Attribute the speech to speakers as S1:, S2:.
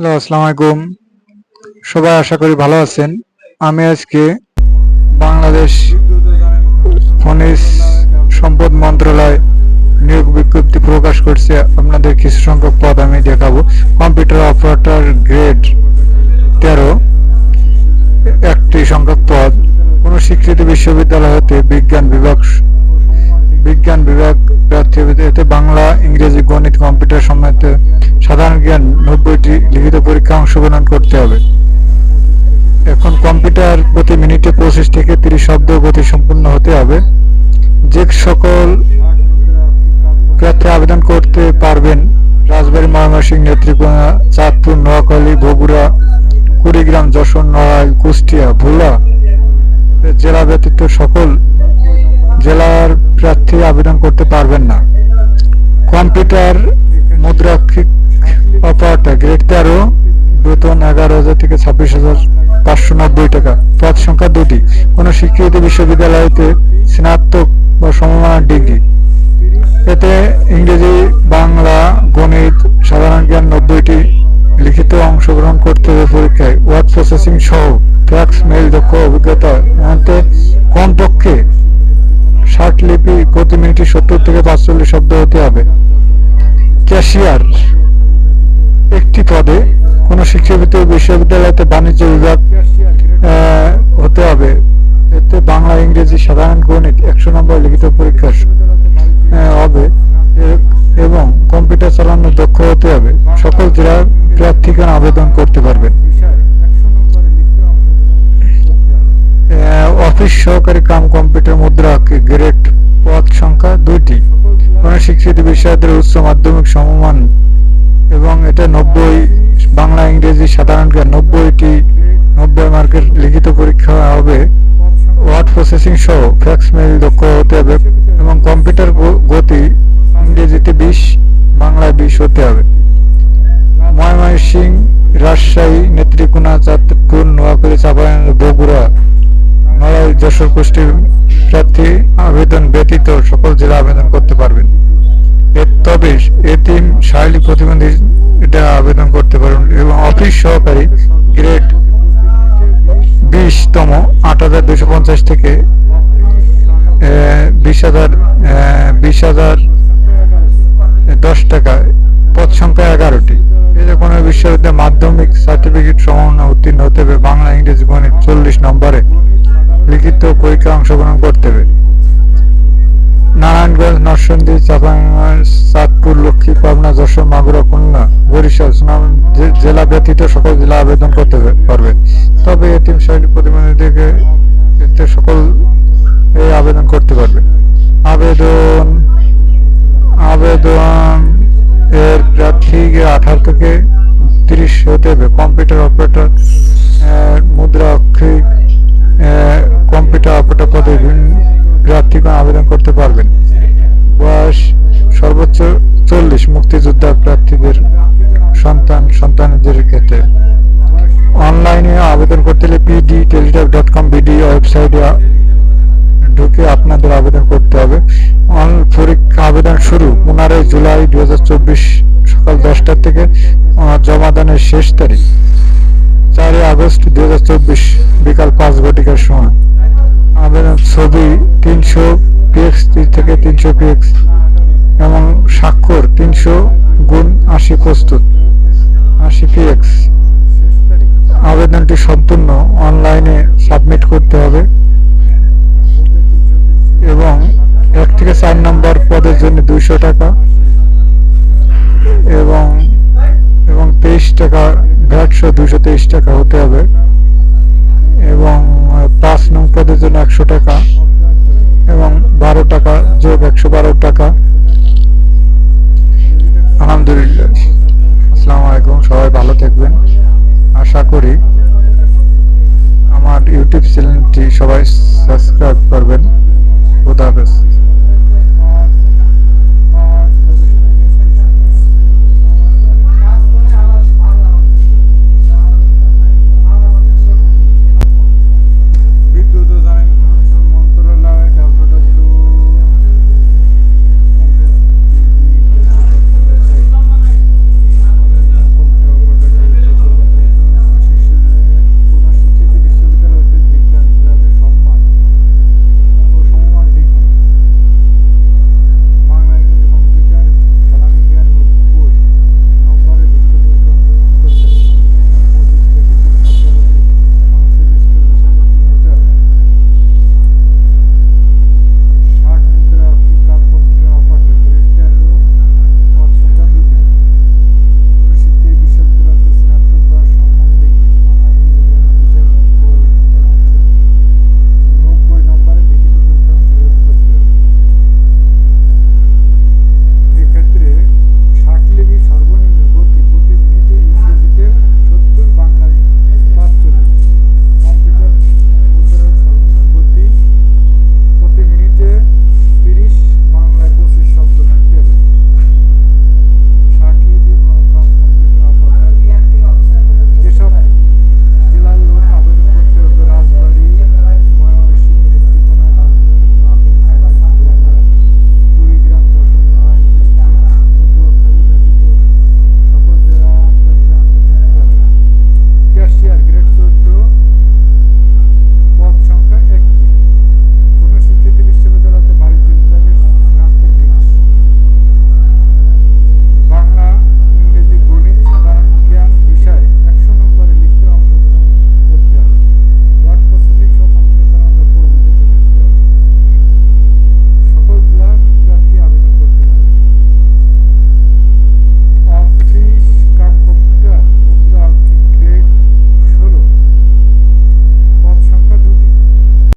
S1: Hello, আসসালামু আলাইকুম। সবাই আশা করি ভালো আছেন। আমি আজকে বাংলাদেশ খনিজ সম্পদ মন্ত্রণালয় নিয়োগ বিজ্ঞপ্তি প্রকাশ করছে। আপনাদের কিছু সংখ্যক পদ আমি দেখাবো। কম্পিউটার অপারেটর গ্রেড তেরো, একটি সংখ্যক পদ। কোনো স্বীকৃত বিশ্ববিদ্যালয় হতে বিজ্ঞান বিভাগ বিজ্ঞান বিভাগ প্রার্থী হবে। এতে বাংলা, ইংরেজি কম্পিউটার সমেত সাধারণ জ্ঞান নব্বইটি লিখিত পরীক্ষা অংশগ্রহণ করতে হবে। এখন কম্পিউটার প্রতি মিনিটে পঁচিশ থেকে তিরিশ শব্দ গতি সম্পূর্ণ হতে হবে। যে সকল প্রার্থী আবেদন করতে পারবেন রাজবাড়ী ময়মনসিংহ, নেত্রীকোনা, চাঁদপুর, নোয়াখালী, বগুড়া, কুড়িগ্রাম, যশোর, নড়াইল, কুষ্টিয়া, ভোলা জেলা ব্যতীত সকল জেলার প্রার্থী আবেদন করতে পারবেন না। কম্পিউটার মুদ্রাক্ষিক অপারেটর গ্রেড তেরো, বেতন এগারো হাজার থেকে ছাব্বিশ হাজার পাঁচশো নব্বই টাকা। পদ সংখ্যা দুটি। কোনো স্বীকৃত বিশ্ববিদ্যালয়তে স্নাতক বা সমমানের ডিগ্রি। এতে ইংরেজি, বাংলা, গণিত, সাধারণ জ্ঞান নব্বইটি লিখিত অংশগ্রহণ করতে হবে পরীক্ষায়। ওয়ার্ড প্রসেসিং সহ ফ্যাক্স মেল দক্ষ অভিজ্ঞতা এতে কমপক্ষে ষাট লিপি প্রতি মিনিটে সত্তর থেকে পাঁচচল্লিশ শব্দ হতে হবে। ক্যাশিয়ার একটি পদে কোনো শিক্ষাবিত বিশ্ববিদ্যালয়তে বাণিজ্য বিভাগ হতে হবে। এতে বাংলা, ইংরেজি, সাধারণ গণিত একশো নম্বর লিখিত পরীক্ষা হবে। এবং কম্পিউটার চালানোর দক্ষ হতে হবে। সকল জেলার প্রার্থীগণ আবেদন করতে পারবেন। অফিস সহকারী কাম কম্পিউটার মুদ্রা গ্রেড পদ সংখ্যা দুইটি। কোন স্বীকৃত বিশ্ববিদ্যালয়ের উচ্চ মাধ্যমিক সমমান এবং এটা নব্বই, বাংলা, ইংরেজি সাধারণ জ্ঞান, নব্বইটি, নব্বই মার্কের লিখিত পরীক্ষা হবে। ওয়ার্ড প্রসেসিং সহ ফ্যাক্স মেল দক্ষ হতে হবে এবং কম্পিউটার গতি ইংরেজিতে বিশ, বাংলায় বিশ হতে হবে। ময়মনসিং রাজশাহী নেত্রীকোনা চাঁদপুর, নোয়াখালী চাঁপাইন বগুড়া নড়াইল, যশোর কুষ্টির প্রার্থী আবেদন ব্যতীত সকল জেলা আবেদন করতে পারবেন। তবে এতিম শারীরিক প্রতিবন্ধী এটা আবেদন করতে পারবেন এবং অফিস সহকারী গ্রেড বিশতম আট হাজার দুশো পঞ্চাশ থেকে বিশ হাজার বিশ হাজার দশ টাকা, পদ সংখ্যা এগারোটি। এতে কোনো বিশ্ববিদ্যালয় মাধ্যমিক সার্টিফিকেট সমন্বয় উত্তীর্ণ হতে হবে, বাংলা, ইংরেজি গণিত চল্লিশ নম্বরে লিখিত পরীক্ষা অংশগ্রহণ নরসিংদী চাঁপাইনবাবগঞ্জ চাঁদপুর লক্ষ্মী পাবনা যশোর মাগুরা খুলনা বরিশাল সুনাম জেলা ব্যতীত সকল জেলা আবেদন করতে পারবে। তবে এটিম প্রতিবন্ধীদেরকে এতে সকল আবেদন করতে পারবে। আবেদন আবেদন এর প্রার্থী আঠারো থেকে তিরিশ হতে হবে। কম্পিউটার অপারেটর মুদ্রা অক্ষিক কম্পিউটার অপারেটর পদে প্রার্থীগণ আবেদন করতে পারবেন। বয়স সর্বোচ্চ চল্লিশ মুক্তিযোদ্ধা প্রার্থীদের সন্তান সন্তানদের ক্ষেত্রে। অনলাইনে আবেদন করতে হলে পিডি, টেলিটক ডট কম, বিডি ওয়েবসাইটে ঢুকে আপনাদের আবেদন করতে হবে। পরীক্ষা আবেদন শুরু পনেরোই জুলাই দুই হাজার চব্বিশ সকাল দশটা থেকে জমাদানের শেষ তারিখ, চারই আগস্ট দুই হাজার চব্বিশ বিকাল পাঁচ ঘটিকার সময়। আবেদন ছবি তিনশো পিএক্স থেকে তিনশো পিএক্স এবং স্বাক্ষর তিনশো গুণ আশি প্রস্তুত, আশি পিএক্স আবেদনটি সম্পূর্ণ অনলাইনে সাবমিট করতে হবে এবং এক থেকে চার নম্বর পদের জন্য দুইশো টাকা এবং এবং তেইশ টাকা ভ্যাট সহ দুইশো তেইশ টাকা হতে হবে এবং পাঁচ নং পদের জন্য একশো টাকা। এবং বারো টাকা যোগ একশো বারো টাকা। আলহামদুলিল্লাহ। আসসালামু আলাইকুম, সবাই ভালো থাকবেন। আশা করি আমার ইউটিউব চ্যানেলটি সবাই সাবস্ক্রাইব করবেন। খুদা হাফেজ।